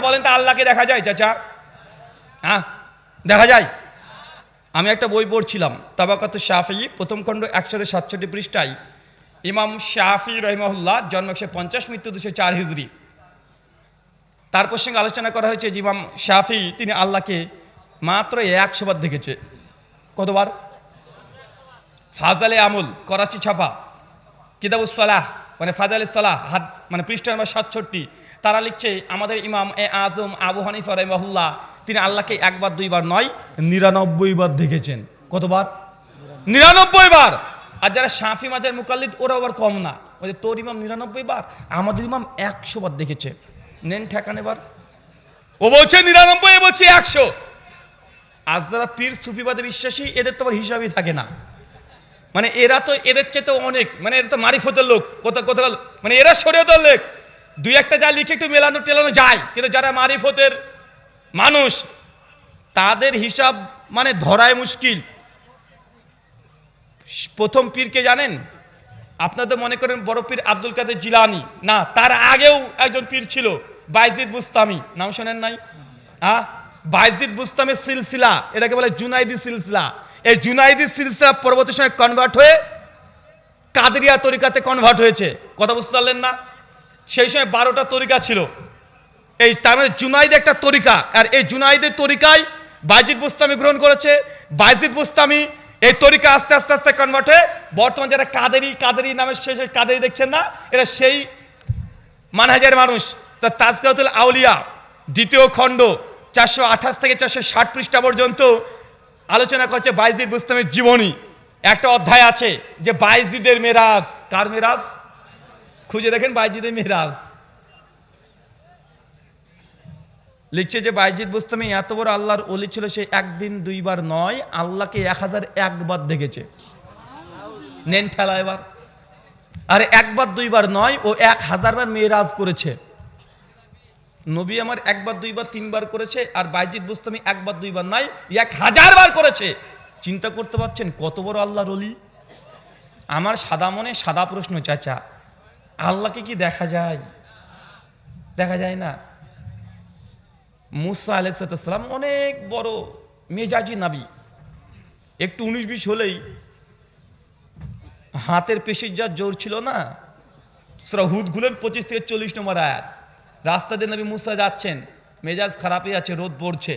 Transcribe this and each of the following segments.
আচ্ছা বলেন তো আল্লাহকে দেখা যায়, চাচা। হ্যাঁ দেখা যায়। আমি একটা বই পড়ছিলাম, তাবাকাত শাফি, প্রথম খণ্ড একশো সাতষট্টি পৃষ্ঠায়। ইমাম শাফি রহিমাহুল্লাহ জন্ম একশো পঞ্চাশ, মৃত্যু দুশো চার হিজড়ি। তার প্রসঙ্গে আলোচনা করা হয়েছে যে ইমাম শাফি, তিনি আল্লাহকে মাত্র একশো বার দেখেছে। কতবার? ফাজালে আমুল, করাচি ছাপা। কিতাবুস সালাহ মানে ফাজালে সালাহ হাত মানে পৃষ্ঠা নম্বর সাতষট্টি। তারা লিখছে, আমাদের ইমাম এ আজম আবু হানিফা রহমাহুল্লাহ, তিনি আল্লাহকে একবার, দুইবার নয়, নিরানব্বই বার দেখেছেন। কতবার? নিরানব্বই বার! আর যারা শাফি মাজার মুকাল্লিদ ওরা আবার কম না। ওই যে তোর ইমাম নিরানব্বই বার, আমাদের ইমাম একশো বার দেখেছে। নেন ঠেকানে বার ও বলছে, নিরানব্বই বলছে একশো। আজ যারা পীর সুফিবাদে বিশ্বাসী, এদের তো আবার হিসাবই থাকে না। মানে এরা তো, এদের চেয়ে তো অনেক মানে এরা তো মারিফতের লোক কোথাও কোথাও মানে এরা শরীয়তের লোক। দুই একটা যা লিখে একটু মেলানো টেলানো যায়, কিন্তু যারা মারিফতের মানুষ, তাদের হিসাব মানে ধরায় মুশকিল। প্রথম পীরকে জানেন? আপনাদের মনে করেন বড় পীর আব্দুল কাদের জিলানি। না, তার আগেও একজন পীর ছিল, বাইজিদ বুস্তামি। নাম শোনেন নাই? হ্যাঁ বাইজিদ বুস্তামের সিলসিলা, এটাকে বলে জুনাইদি সিলসিলা। এই জুনাইদি সিলসিলা পরবর্তী সময় কনভার্ট হয়ে কাদরিয়া তরিকাতে কনভার্ট হয়েছে। কথা বুঝতে পারলেন না? সেই সময় বারোটা তরিকা ছিল। এই তার মানে জুনাইদ একটা তরিকা। আর এই জুনাইদের তরিকায় বাইজিদ বুস্তামি গ্রহণ করেছে। বাইজিদ বুস্তামি এই তরিকা আস্তে আস্তে আস্তে কনভার্ট হয়ে বর্তমান যারা কাদেরি কাদেরি নামের শেষে কাদেরি দেখছেন না, এরা সেই মানহাজের মানুষ। তা তাজকাতুল আউলিয়া দ্বিতীয় খণ্ড চারশো আঠাশ থেকে চারশো ষাট পৃষ্ঠা পর্যন্ত আলোচনা করছে বাইজিদ বুস্তামের জীবনী। একটা অধ্যায় আছে যে বাইজিদের মেরাজ, কার মেরাজ? খুঁজে দেখেন বাইজিদের মেরাজ। লিখছে যে, বাইজিদ বুস্তামি এত বড় আল্লাহর অলি ছিল সে একদিন, দুইবার নয়, আল্লাহকে এক হাজার একবার দেখেছে। নেন ঠেলা এবার। আর একবার, দুইবার নয়, ও এক হাজারবার মেয়েরাজ করেছে। নবী আমার একবার, দুইবার, তিনবার করেছে, আর বাইজিদ বুস্তামি একবার, দুইবার নয়, এক হাজার বার করেছে। চিন্তা করতে পারছেন কত বড় আল্লাহর অলি আমার সাদা মনে সাদা প্রশ্ন, চাচা। আল্লাহকে কি দেখা যায়? দেখা যায় না। মুসা আলাইসালাম অনেক বড় মেজাজি নাবি। একটু উনিশ বিশ হলেই হাতের পেশির যা জোর ছিল না হুদ গুলেন পঁচিশ থেকে চল্লিশ নম্বর আয়াত। রাস্তা দিয়ে নবী মুসা যাচ্ছেন, মেজাজ খারাপই আছে, রোদ পড়ছে।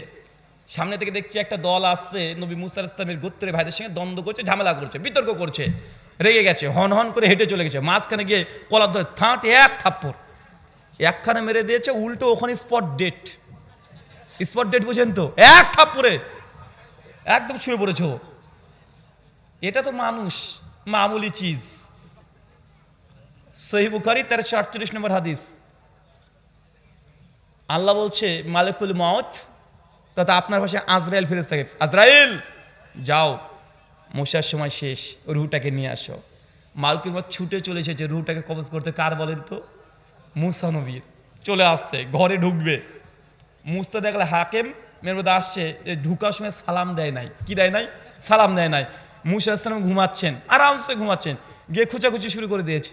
সামনে থেকে দেখছি একটা দল আসছে, নবী মুসা ইসলামের গোত্রের ভাইদের সঙ্গে দ্বন্দ্ব করছে, ঝামেলা করছে, বিতর্ক করছে। রেগে গেছে, হন হন করে হেঁটে চলে গেছে। মাঝখানে গিয়ে কলার ধরে থাঁট, এক থাপ্পড়। একখানে মেরে দিয়েছে, উল্টো ওখানে স্পট ডেট স্পট ডেট বুঝেন তো? এক থাপ্পড়ে। একদম শুয়ে পড়েছ এটা তো মানুষ, মামুলি চিজ সহি বুখারি, তেরোশো আটচল্লিশ নম্বর হাদিস। আল্লাহ বলছে, মালিকুল মত তথা আপনার পাশে আজরাইল ফিরে থাকে আজরাইল, যাও। মশার সময় শেষ, রুহটাকে নিয়ে আসো। মালকুল মত ছুটে চলে এসেছে, রুহটাকে কবজ করতে কার বলেন তো? মুসা নবীর। চলে আসছে, ঘরে ঢুকবে। মুস্তা দেখলে হাকেম, মেয়ের মধ্যে আসছে ঢুকার সময় সালাম দেয় নাই। কি দেয় নাই? সালাম দেয় নাই। মুসা ইসলাম ঘুমাচ্ছেন, আরামসে ঘুমাচ্ছেন। গিয়ে খুচাখুচি শুরু করে দিয়েছে।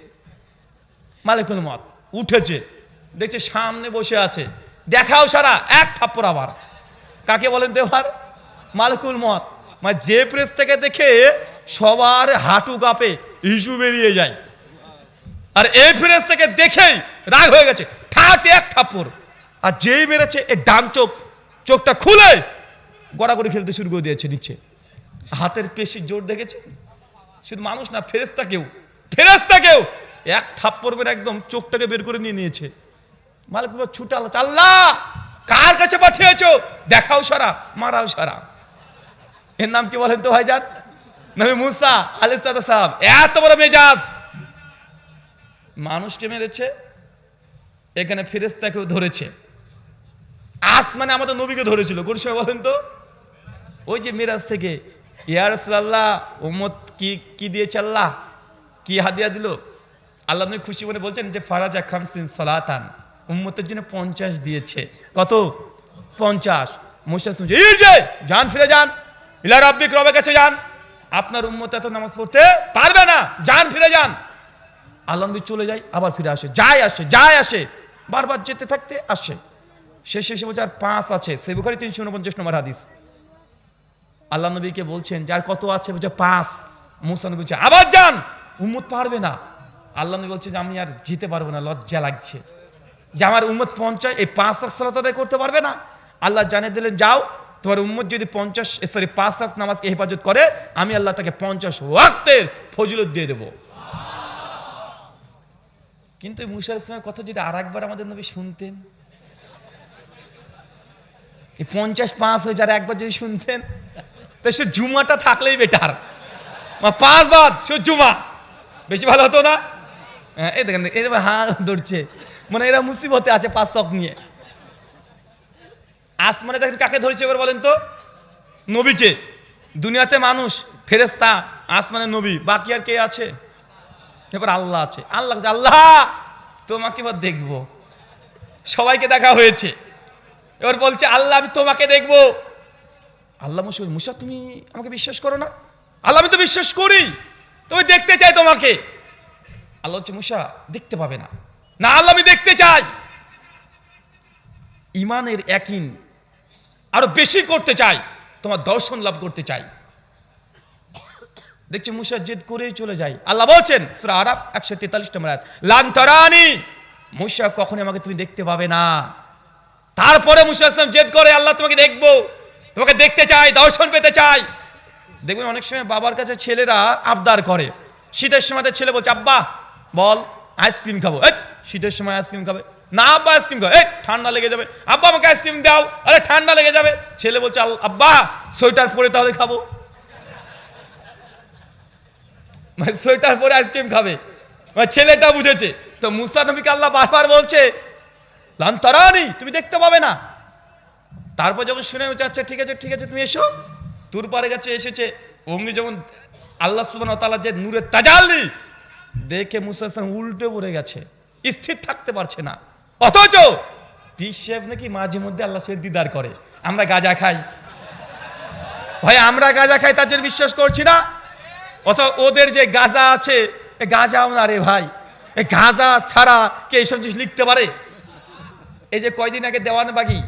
মালিকুল মত উঠেছে, দেখছে সামনে বসে আছে। দেখাও সারা, এক থাপ্পড় আবার। কাকে বলেন দেওয়ার মালিকুল মত মানে যে প্রেস থেকে দেখে সবার হাঁটু কাঁপে ইস্যু বেরিয়ে যায়। আর এই ফ্রেস থেকে দেখেই রাগ হয়ে গেছে, ঠাট এক থাপ্পড়। আর যেই মেরেছে, এ ডান চোখ, চোখটা খুলে গড়াগড়ি খেলতে শুরু করে দিয়েছে নিচে হাতের পেশির জোর দেখেছে? শুধু মানুষ না ফেরেস্তা কেউ ফেরেস্তা কেউ এক থাপ্পড় মেরে একদম চোখটাকে বের করে নিয়ে নিয়েছে। মালিক বাবা ছুটে আল্লাহ আল্লাহ কার কাছে পাঠিয়েছ? দেখাও সারা, মারাও সারা। এর নাম কি বলেন তো ভাইজান? নবী মুসা আলিস সাহেব এত বড় মেজাজ। মানুষকে মেরেছে, এখানে ফেরেস্তাকেও ধরেছে। আসমানে আমাদের নবীকে ধরেছিল। কোন সময় বলেন তো? ওই যে মিরাজ থেকে ইয়ারসাল্লাহ উম্মত কি কি দিয়েছে আল্লাহ? কি হাদিয়া দিল? আল্লাহ নবী খুশি মনে বলছেন যে, ফারাজা খামসিন সালাতান। উম্মতের জন্য পঞ্চাশ দিয়েছে। কত? পঞ্চাশ। মুসা যান, ফিরে যান। ইলা রাব্বিক, রবের কাছে যান। আপনার উম্মত এত নামাজ পড়তে পারবে না। যান, ফিরে যান। আল্লাহ নবী চলে যায়, আবার ফিরে আসে। যায় আসে যায় আসে। বারবার যেতে থাকতে আসে। শেষ শেষে বলছে, আর পাঁচ আছে। সে বুখারি তিনশো উনপঞ্চাশ নম্বর হাদিস। আল্লাহ নবীকে বলছেন, যার কত আছে, বলছে পাঁচ। মুসা নবী বলছে, আবার যান। উম্মত পারবে না। আল্লাহ নবী বলছে যে, আমি আর জিতে পারব না, লজ্জা লাগছে। যে আমার উম্মত পঞ্চাশ, এই পাঁচ সালাত আদায় করতে পারবে না। আল্লাহ জানিয়ে দিলেন, যাও। তোমার উম্মত যদি পঞ্চাশ সরি পাঁচ ওয়াক্ত নামাজকে হেফাজত করে আমি আল্লাহ তাকে পঞ্চাশ ওয়াক্তের ফজিলত দিয়ে দেবো। কিন্তু এই মুসা ইসলামের কথা যদি আর একবার আমাদের নবী শুনতেন এই পঞ্চাশ পাঁচ হয়ে যারা একবার যদি শুনতেন তো সে জুমাটা থাকলেই বেটার পাঁচ বাদ সে জুমা। বেশি ভালো হতো না? হ্যাঁ, এই দেখেন এরকম হা ধরছে। মানে এরা মুসিবতে আছে পাঁচ শখ নিয়ে। আসমানে দেখেন কাকে ধরেছে এবার বলেন তো? নবীকে। দুনিয়াতে মানুষ ফেরেস্তা আসমানে নবী, বাকি আর কে আছে? এবার আল্লাহ আছে। আল্লাহ আল্লাহ, তোমাকে এবার দেখব। সবাইকে দেখা হয়েছে। এবার বলছে, আল্লাহ, আমি তোমাকে দেখব। আল্লাহ মুসা মুসা, তুমি আমাকে বিশ্বাস করো না? আল্লাহ, আমি তো বিশ্বাস করি। তুমি দেখতে চাই তোমাকে। আল্লাহ হচ্ছে মুসা, দেখতে পাবে না। না, আল্লাহ, আমি দেখতে চাই। ইমানের একিন আরও বেশি করতে চাই তোমার দর্শন লাভ করতে চাই। দেখছি মুসা জেদ করেই চলে যায়। আল্লাহ বলছেন সুরা আরাফ একশো তেতাল্লিশ নম্বর আয়াত, লান তরানি মুসা কখনই আমাকে তুমি দেখতে পাবে না। তারপরে মুসা জেদ করে আল্লাহ তোমাকে দেখব তোমাকে দেখতে চাই দর্শন পেতে চাই। দেখবেন অনেক সময় বাবার কাছে ছেলেরা আবদার করে। শীতের সময় ছেলে বলছে আব্বা বল আইসক্রিম খাব। শীতের সময় আইসক্রিম খাবে। না, আব্বা আইসক্রিম খাও। এই, ঠান্ডা লেগে যাবে। আব্বা, আমাকে আইসক্রিম দাও। আরে, ঠান্ডা লেগে যাবে। ছেলে বলছে, "আল- আব্বা, সোয়েটার পরে তাহলে খাব। মানে সোয়েটার পরে আইসক্রিম খাবে। মানে ছেলেটা বুঝেছে। তো মুসা নবীকে আল্লাহ বারবার বলছে, লান্তরানি, তুমি দেখতে পাবে না। তারপর যখন শুনে যাচ্ছে ঠিক আছে ঠিক আছে, তুমি এসো। তোর পারে গেছে এসেছে, অমনি যখন আল্লাহ সুবান তালা যে নূরের তাজাল্লি, দেখে মুসা উল্টে পড়ে গেছে। স্থির থাকতে পারছে না। অথচ পীর নাকি মাঝে মধ্যে আল্লাহ সাহেব দিদার করে। আমরা গাঁজা খাই। ভাই, আমরা গাঁজা খাই, তার জন্য বিশ্বাস করছি না। অথবা ওদের যে গাঁজা আছে গাঁজাও না রে ভাই। এ গাঁজা ছাড়া কে এইসব জিনিস লিখতে পারে? এই যে কয়দিন আগে দেওয়ানবাগি,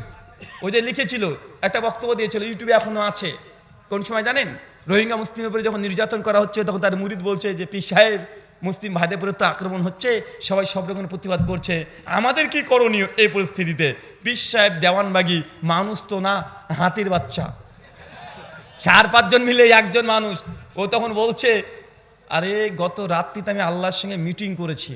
ওই যে লিখেছিল, একটা বক্তব্য দিয়েছিল, ইউটিউবে এখনও আছে। কোন সময় জানেন? রোহিঙ্গা মুসলিমের উপরে যখন নির্যাতন করা হচ্ছে, তখন তার মুরিদ বলছে যে পি সাহেব মুসলিম ভাইদের উপরে তো আক্রমণ হচ্ছে, সবাই সব রকমের প্রতিবাদ করছে। আমাদের কি করণীয় এই পরিস্থিতিতে? পীর সাহেব দেওয়ানবাগি, মানুষ তো না, হাতির বাচ্চা। চার, পাঁচজন মিলে একজন মানুষ। ও তখন বলছে, আরে গত রাত্রিতে আমি আল্লাহর সঙ্গে মিটিং করেছি।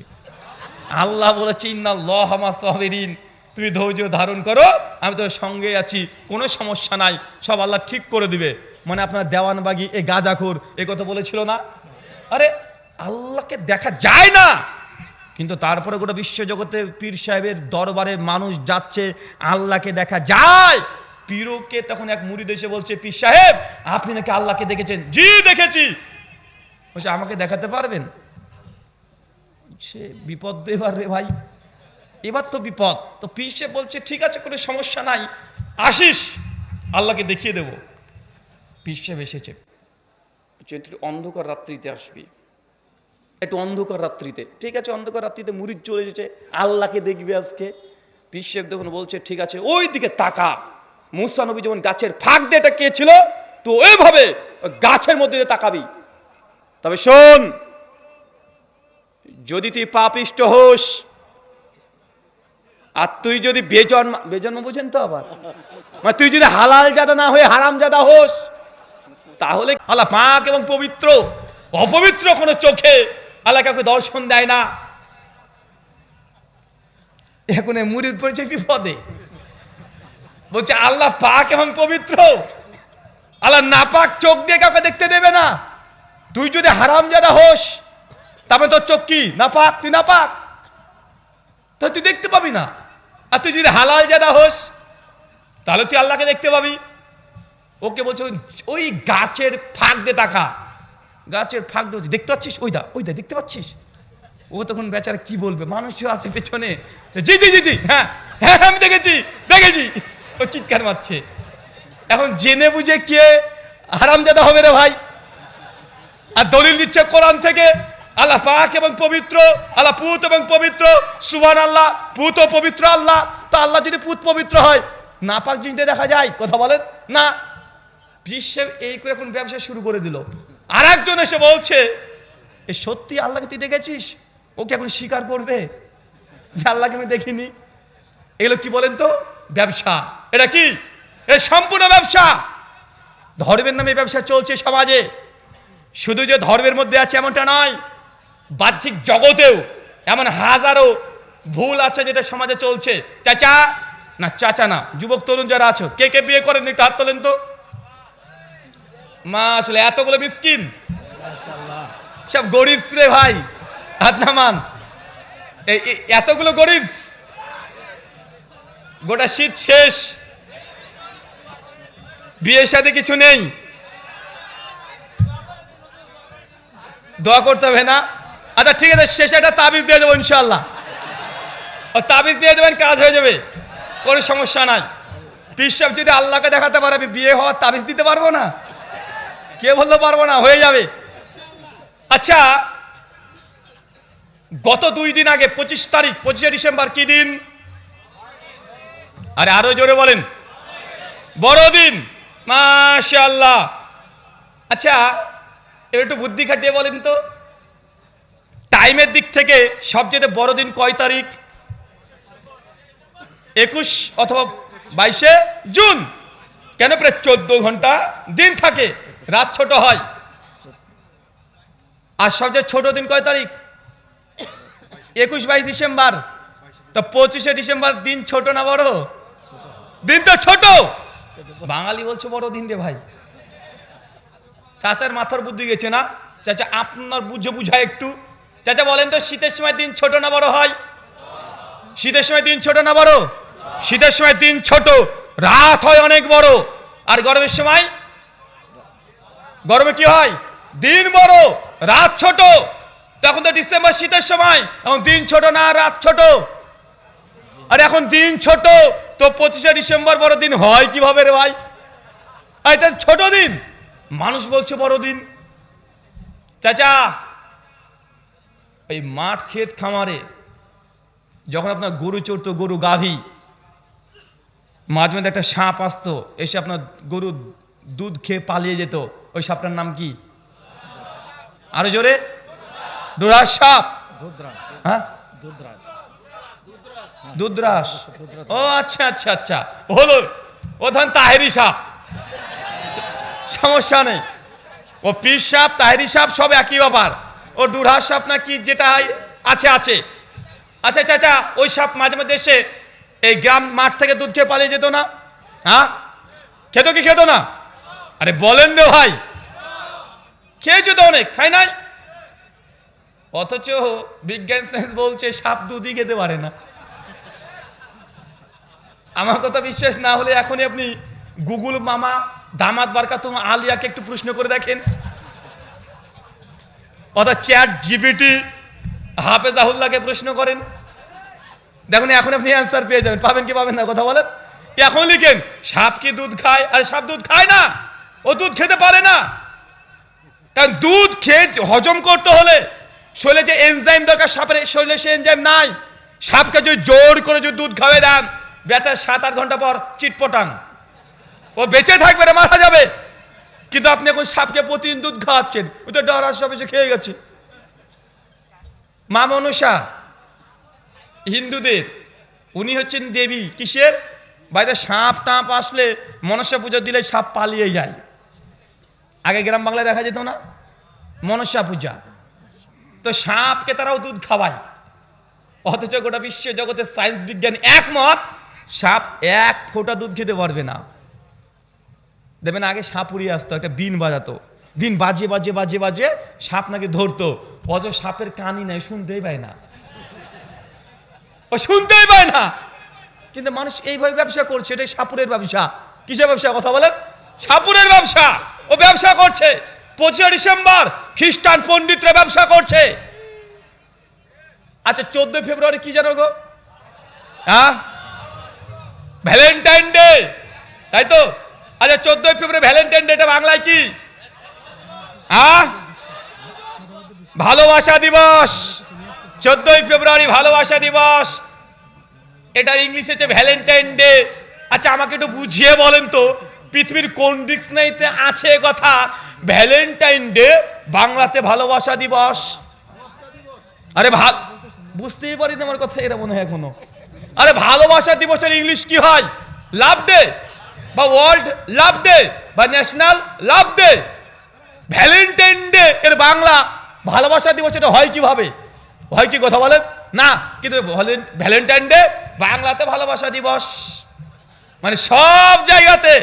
আল্লাহ বলেছে ইন্না লহামা সাহবেরিন তুমি ধৈর্য ধারণ করো, আমি তোর সঙ্গে আছি, কোনো সমস্যা নাই, সব আল্লাহ ঠিক করে দিবে। মানে আপনার দেওয়ানবাগি এ গাজাখোর, এ কথা বলেছিল না? আরে আল্লাহকে দেখা যায় না। কিন্তু তারপরে গোটা বিশ্বজগতে পীর সাহেবের দরবারে মানুষ যাচ্ছে আল্লাহকে দেখা যায়। পীরকে তখন এক মুড়ি দেশে বলছে পীর সাহেব আপনি নাকি আল্লাহকে দেখেছেন? জি দেখেছি। বলছে আমাকে দেখাতে পারবেন? সে বিপদ তো এবার রে ভাই। এবার তো বিপদ। তো পিসে বলছে ঠিক আছে কোনো সমস্যা নাই। আসিস আল্লাহকে দেখিয়ে দেব। পিসে এসেছে। বলছে, একটু অন্ধকার রাত্রিতে আসবি। একটু অন্ধকার রাত্রিতে। ঠিক আছে, অন্ধকার রাত্রিতে মুড়িদ চলে এসেছে, আল্লাহকে দেখবে আজকে। পিসেব তখন বলছে, ঠিক আছে ওই দিকে তাকা। মুসা নবী যেমন গাছের ফাঁক দিয়ে এটা কে ছিল তো ওইভাবে গাছের মধ্যে দিয়ে তাকাবি। তবে শোন, যদি তুই পাপিষ্ট হোস, আর তুই যদি বেজন্ম বেজন্ম বুঝেন তো আবার? মানে তুই যদি হালাল জাদা না হয়ে হারাম জাদা হোস, তাহলে আল্লাহ পাক এবং পবিত্র, অপবিত্র কোনো চোখে আল্লাহ কাউকে দর্শন দেয় না। এখন মুরিদ পড়েছে বিপদে বলছে, আল্লাহ পাক এবং পবিত্র। আল্লাহ নাপাক চোখ দিয়ে কাউকে দেখতে দেবে না। তুই যদি হারাম জাদা হোস তবে তোর চোখ কি? নাপাক? তুই নাপাক। তা তুই দেখতে পাবি না। আর তুই যদি হালাল জাদা হোস, তাহলে তুই আল্লাহকে দেখতে পাবি। ওকে বলছে, ওই গাছের ফাঁক দিয়ে তাকা। গাছের ফাঁক দিয়ে দেখতে পাচ্ছিস? ওই দা ওই দা, দেখতে পাচ্ছিস? ও তখন বেচারা কি বলবে? মানুষও আছে পেছনে। জি জি জি জি হ্যাঁ হ্যাঁ আমি দেখেছি দেখেছি। ও চিৎকার মারছে। এখন জেনে বুঝে কে হারামজাদা হবে রে ভাই? আর দলিল দিচ্ছে কোরআন থেকে, আল্লাহ পাক এবং পবিত্র, আল্লাহ পুত এবং পবিত্র সুবান আল্লাহ পুত ও পবিত্র আল্লাহ। তো আল্লাহ যদি পুত পবিত্র হয় না পাক জিনিসটা দেখা যায়, কথা বলেন? না। বিশ্বের এই করে এখন ব্যবসা শুরু করে দিল? আর একজন এসে বলছে, এ সত্যি আল্লাহকে তুই দেখেছিস? ওকে এখন স্বীকার করবে? যে আল্লাহকে আমি দেখিনি। এগুলো কি বলেন তো, ব্যবসা। এটা কি? এটা সম্পূর্ণ ব্যবসা। ধর্মের নামে ব্যবসা চলছে সমাজে। শুধু যে ধর্মের মধ্যে আছে এমনটা নয়, বাহ্যিক জগতেও এমন হাজারো ভুল আছে যেটা সমাজে চলছে। চাচা না চাচা না, যুবক, তরুণ যারা আছো, কে কে বিয়ে করেন একটু হাত তোলেন তো। মা আসলে এতগুলো মিসকিন সব গরিব রে ভাই হাত নামান। এতগুলো গরিব গোটা শীত শেষ। বিয়ের সাথে কিছু নেই। দোয়া করতে হবে না? আচ্ছা ঠিক আছে শেষে একটা তাবিজ দিয়ে দেবো ইনশাল্লাহ ও তাবিজ দিয়ে দেবেন কাজ হয়ে যাবে। কোনো সমস্যা নাই। পিসাব যদি আল্লাহকে দেখাতে পারে আমি বিয়ে হওয়ার তাবিজ দিতে পারব না? কে বলতে পারব না, হয়ে যাবে। আচ্ছা গত দুই দিন আগে, পঁচিশ তারিখ, পঁচিশে ডিসেম্বর কি দিন? আরে আরও জোরে বলেন। বড়দিন মাশাল্লাহ আচ্ছা একটু বুদ্ধি খাটিয়ে বলেন তো। টাইমের দিক থেকে সবচেয়ে বড়দিন কয় তারিখ? একুশ অথবা বাইশে জুন। কেন প্রায় চোদ্দ ঘণ্টা দিন থাকে? রাত ছোট হয়। আর সবচেয়ে ছোট দিন কয় তারিখ? একুশ বাইশ ডিসেম্বর। তো পঁচিশে ডিসেম্বর দিন ছোট না বড়? দিন তো ছোট। বাঙালি বলছো বড় দিন রে ভাই। চাচার মাথার বুদ্ধি গেছে না? চাচা, আপনার বুঝে বুঝায় একটু। চাচা, বলেন তো, শীতের সময় দিন ছোট না বড় হয়? শীতের সময় দিন ছোট না বড়? শীতের সময় দিন ছোট। রাত হয় অনেক বড়। আর গরমের সময় গরমে কি হয়? দিন বড়, রাত ছোট। তখন তো ডিসেম্বর শীতের সময়, এখন দিন ছোট না রাত ছোট। আর এখন দিন ছোট, তো পঁচিশে ডিসেম্বর বড় দিন হয় কীভাবে রে ভাই? এটা ছোট দিন, মানুষ বলছে বড় দিন। চাচা, এই মাঠ ক্ষেত খামারে যখন আপনার গরু চড়তো, গরু গাভী, মাঝে মধ্যে একটা সাপ আসতো, এসে আপনার গরু দুধ খেয়ে পালিয়ে যেত। ওই সাপটার নাম কি? আরও জোরে। ডোরার সাপ। হ্যাঁ? দুধরাস ও আচ্ছা আচ্ছা আচ্ছা। হলো। ও ধন তাহেরি সাপ। সমস্যা নেই। ও পিস সাপ তাহেরি সাপ সব একই ব্যাপার। ও ডুরাস সাপ না কি যেটা আছে আছে। আচ্ছা চাচা ওই সাপ মাঝে মধ্যে এসে এই গ্রাম মাঠ থেকে দুধ খেয়ে পালিয়ে যেত না? হ্যাঁ? খেত কি খেত না? আরে বলেন রে ভাই। খেয়েছো তো অনেক, খাই নাই? অথচ বিজ্ঞান সায়েন্স বলছে, সাপ দুধই খেতে পারে না। আমার কথা বিশ্বাস না হলে এখনই আপনি গুগল মামা দামাত বারকা তুমি আলিয়াকে একটু প্রশ্ন করে দেখেন। অর্থাৎ চ্যাট জিবিটি হাফেজাহুল্লাহকে প্রশ্ন করেন। দেখুন, এখন আপনি অ্যান্সার পেয়ে যাবেন। পাবেন কি পাবেন না, কথা বলেন। এখন লিখেন, সাপ কি দুধ খায়? আর, সাপ দুধ খায় না! ও দুধ খেতে পারে না। কারণ দুধ খেয়ে হজম করতে হলে শরীরে যে এনজাইম দরকার, সাপের শরীরে সে এনজাইম নাই। সাপকে যদি জোর করে যদি দুধ খাওয়াই দেন বেচার সাত আট ঘণ্টা পর চিটপটাং। ও বেঁচে থাকবে না, মারা যাবে। কিন্তু আপনি এখন সাপকে প্রতিদিন দুধ খাওয়াচ্ছেন, ও তো ডরার সাপ এসে খেয়ে গেছে। মা মনসা হিন্দুদের, উনি হচ্ছেন দেবী, কিসের? বাড়িতে সাপ টাপ আসলে মনসা পুজো দিলে সাপ পালিয়ে যায়। আগে গ্রাম বাংলায় দেখা যেত না? মনসা পূজা। তো সাপকে তারাও দুধ খাওয়ায়। অথচ গোটা বিশ্ব জগতের সায়েন্স বিজ্ঞান একমত, সাপ এক ফোঁটা দুধ খেতে পারবে না। দেখবেন আগে সাপ উড়িয়ে আসতো, একটা বিন বাজাতো। বিন বাজে বাজে বাজে বাজে, সাপ নাকি ধরতো। অথচ সাপের কানই নাই, শুনতেই পায় না। ও শুনতেই পায় না। কিন্তু মানুষ এইভাবে ব্যবসা করছে, এটাই সাপুরের ব্যবসা। কিসের ব্যবসা? কথা বলেন? সাপুরের ব্যবসা। ও ব্যবসা করছে। পঁচিশে ডিসেম্বর খ্রিস্টান পণ্ডিতরা ব্যবসা করছে। আচ্ছা চোদ্দই ফেব্রুয়ারি কি জানো গো? হ্যাঁ? ভ্যালেন্টাইন ডে, তাই তো? আচ্ছা চোদ্দই ফেব্রুয়ারি ভ্যালেন্টাইন ডেটা বাংলায় কি? হ্যাঁ? ভালোবাসা দিবস। চোদ্দই ফেব্রুয়ারি ভালোবাসা দিবস। এটা ইংলিশে হচ্ছে ভ্যালেন্টাইন ডে। আচ্ছা আমাকে একটু বুঝিয়ে বলেন তো। পৃথিবীর কোন ডিকশনারিতে আছে কথা? ভ্যালেন্টাইন ডে, বাংলাতে ভালোবাসা দিবস। আরে ভালো বুঝতেই পারি না আমার কথা, এরা মনে হয় এখনও। আরে ভালোবাসা দিবসের ইংলিশ কি হয়? লাভ ডে বা ওয়ার্ল্ড লাভ ডে বা national love day? Valentine day এর বাংলা ভালোবাসা দিবস এটা হয় কীভাবে? হয় কি কথা বলেন? না, কিন্তু ভ্যালেন্টাইন ডে বাংলাতে ভালোবাসা দিবস। মানে সব জায়গাতে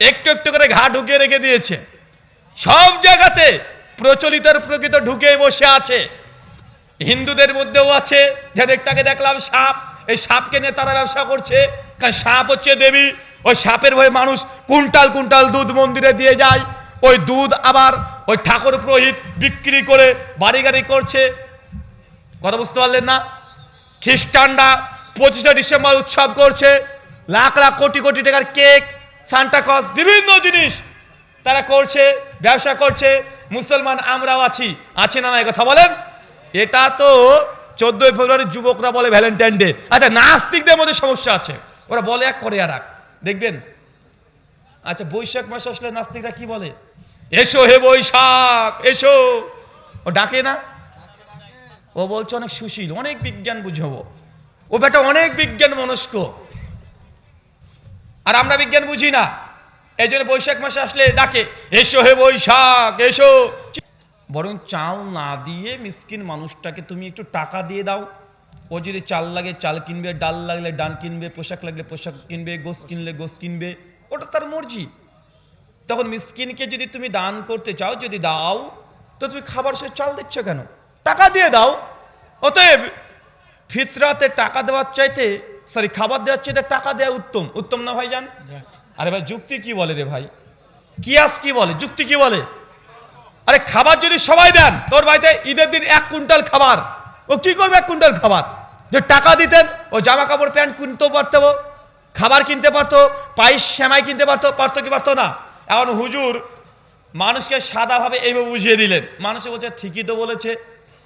একটু একটু করে ঘা ঢুকিয়ে রেখে দিয়েছে। সব জায়গাতে প্রচলিতর প্রকৃত ঢুকে বসে আছে। হিন্দুদের মধ্যেও আছে যাদেরটাকে দেখলাম সাপ। এই সাপকে নিয়ে তারা ব্যবসা করছে, কারণ সাপ হচ্ছে দেবী। ওই সাপের ভয়ে মানুষ কুইন্টাল কুইন্টাল দুধ মন্দিরে দিয়ে যায়। ওই দুধ আবার ওই ঠাকুর পুরোহিত বিক্রি করে বাড়ি গাড়ি করছে। কথা বুঝতে পারলেন না? খ্রিস্টানরা পঁচিশে ডিসেম্বর উৎসব করছে। লাখ লাখ কোটি কোটি টাকার কেক সান্টাকস বিভিন্ন জিনিস তারা করছে, ব্যবসা করছে, মুসলমান আমরাও আছি। আছে না না কথা বলেন? এটা তো চোদ্দই ফেব্রুয়ারি যুবকরা বলে ভ্যালেন্টাইন ডে আচ্ছা নাস্তিকদের মধ্যে সমস্যা আছে। ওরা বলে এক করে আর এক। দেখবেন? আচ্ছা বৈশাখ মাস আসলে নাস্তিকরা কি বলে? এসো হে বৈশাখ, এসো। ও ডাকে না? ও বলছে অনেক সুশীল, অনেক বিজ্ঞান বুঝাবো। ও বেটা অনেক বিজ্ঞান মনস্ক। আর আমরা বিজ্ঞান বুঝি না। এই জন্য বৈশাখ মাসে আসলে ডাকে, এসো হে বৈশাখ, এসো। বরং চাল না দিয়ে মিসকিন মানুষটাকে তুমি একটু টাকা দিয়ে দাও। ও যদি চাল লাগে, চাল কিনবে, ডাল লাগলে ডাল কিনবে, পোশাক লাগলে পোশাক কিনবে গোস কিনলে গোস কিনবে, ওটা তার মর্জি। তখন মিসকিনকে যদি তুমি দান করতে চাও, যদি দাও, তো তুমি খাবার সে চাল দিচ্ছ কেন? টাকা দিয়ে দাও। অতএব ফিতরাতে টাকা দেওয়ার চাইতে সরি খাবার দেওয়ার চাইতে টাকা দেওয়া উত্তম। উত্তম না ভাই যান আরে ভাই যুক্তি কি বলে রে ভাই? কিয়াস কি বলে? যুক্তি কি বলে? আরে খাবার যদি সবাই দেন তোর বাড়িতে ঈদের দিন এক কুইন্টাল খাবার। ও কি করবে এক কুইন্টাল খাবার? যে টাকা দিতেন ও জামা কাপড় প্যান্ট কিনতেও পারতো খাবার কিনতে পারতো পায়েস শ্যামাই কিনতে পারতো পারতো কি পারতো না? এখন হুজুর মানুষকে সাদাভাবে এইভাবে বুঝিয়ে দিলেন। মানুষে বলছে ঠিকই তো বলেছে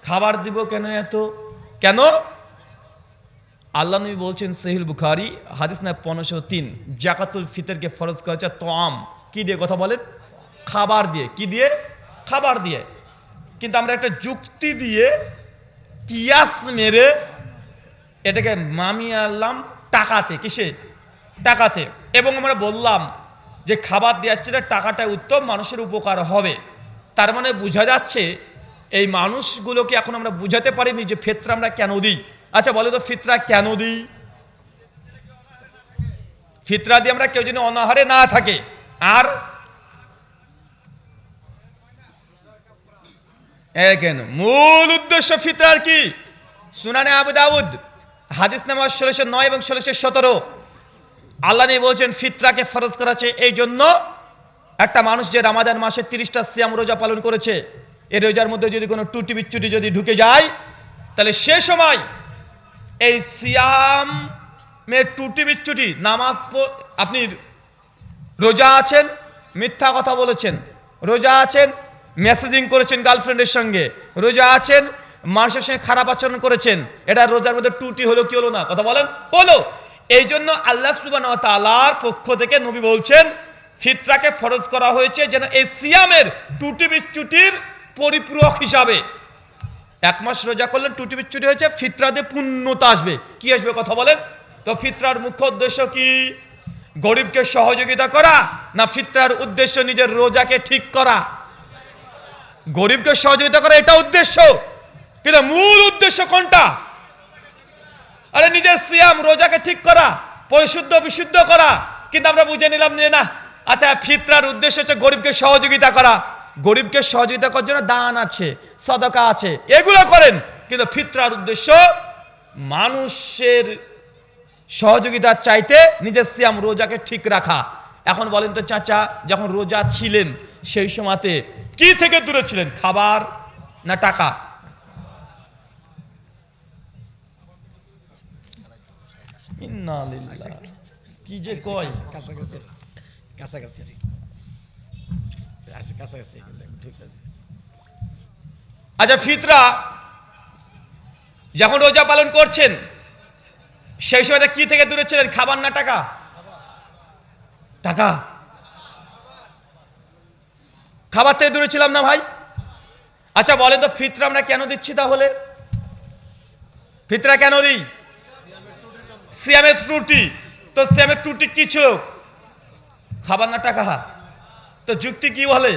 খাবার দিব কেন এত? কেন? আল্লাহ নবী বলছেন সহিল বুখারি, হাদিস না পনেরোশো তিন, জাকাতুল ফিতরকে ফরজ করেছে তোয়াম। কি দিয়ে কথা বলেন? খাবার দিয়ে। কি দিয়ে? খাবার দিয়ে। কিন্তু আমরা একটা যুক্তি দিয়ে কিয়াস মেরে এটাকে মামিয়ে আনলাম টাকাতে। কিসে? টাকাতে। এবং আমরা বললাম যে খাবার দেওয়ার চেয়ে টাকাটা উত্তম, মানুষের উপকার হবে। তার মানে বোঝা যাচ্ছে, এই মানুষগুলোকে এখন আমরা বুঝাতে পারিনি যে ফেতরা আমরা কেন দিই। আচ্ছা বলো তো, ফিতরা কেন দিই? ফিতরা দিয়ে আমরা কেউ যেন অনাহারে না থাকে। আর? একেন মূল উদ্দেশ্য ফিতরার কি? সুনানে আবু দাউদ, হাদিস নামাজ ষোলোশো নয় এবং ষোলোশো সতেরো। আল্লাহ নিয়ে বলছেন, ফিতরাকে ফরজ করেছে এই জন্য একটা মানুষ যে রামাদান মাসে তিরিশটা সিয়াম রোজা পালন করেছে এই রোজার মধ্যে যদি কোনো টুটি বিচ্ছুটি যদি ঢুকে যায়, তাহলে সে সময় এই সিয়ামের টুটি বিচ্ছুটি, নামাজ আপনি রোজা আছেন, মিথ্যা কথা বলেছেন, রোজা আছেন মেসেজিং করেছেন গার্লফ্রেন্ডের সঙ্গে, রোজা আছেন, মানুষের সঙ্গে খারাপ আচরণ করেছেন, এটা রোজার মধ্যে টুটি হলো কি হলো না, কথা বলেন হলো এই জন্য আল্লাহ সুবান তালার পক্ষ থেকে নবী বলছেন, ফিতরাকে ফরজ করা হয়েছে যেন এই সিয়ামের টুটি বিচ্যুটির পরিপূরক হিসাবে এক মাস রোজা করলেন, টুটি বিচ্ছুটি হয়েছে, ফিতরাতে পূর্ণতা আসবে। কি আসবে কথা বলেন? তো ফিতরার মুখ্য উদ্দেশ্য কি? গরিবকে সহযোগিতা করা না ফিতরার উদ্দেশ্য নিজের রোজাকে ঠিক করা? গরিবকে সহযোগিতা করা এটা উদ্দেশ্য। কিন্তু মূল উদ্দেশ্য কোনটা? আরে নিজের সিয়াম রোজাকে ঠিক করা, পরিশুদ্ধ, বিশুদ্ধ করা। কিন্তু আমরা বুঝে নিলাম যে না আচ্ছা ফিতরার উদ্দেশ্য হচ্ছে গরিবকে সহযোগিতা করা। গরিবকে সহযোগিতা করার জন্য দান আছে, সদকা আছে, এগুলো করেন। কিন্তু ফিতরার উদ্দেশ্য, মানুষের সহযোগিতার চাইতে নিজের সিয়াম রোজাকে ঠিক রাখা। এখন বলেন তো, চাচা, যখন রোজা ছিলেন, সেই সময়তে কি থেকে দূরে ছিলেন? খাবার না টাকা? কি যে কয়। কাছাকাছি কাছাকাছি। কাছাকাছি ঠিক আছে আচ্ছা ফিতরা যখন রোজা পালন করছেন সেই সময়টা কি থেকে দূরে ছিলেন? খাবার না টাকা? টাকা। খাবার থেকে দূরে ছিলাম না ভাই। আচ্ছা বলেন তো, ফিতরা আমরা কেন দিচ্ছি তাহলে? ফিতরা কেন দিই? সিয়ামের ত্রুটি। তো সিয়ামের ত্রুটি কি ছিল? খাবার না টাকা? তো যুক্তি কি বলে?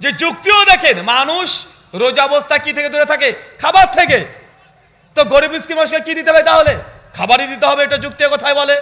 যে যুক্তিও দেখেন, মানুষ রোজা অবস্থা কি থেকে দূরে থাকে? খাবার থেকে। তো গরিব মিসকিন মানুষকে কি দিতে হবে তাহলে? খাবারই দিতে হবে, এটা যুক্তি কোথায় বলে।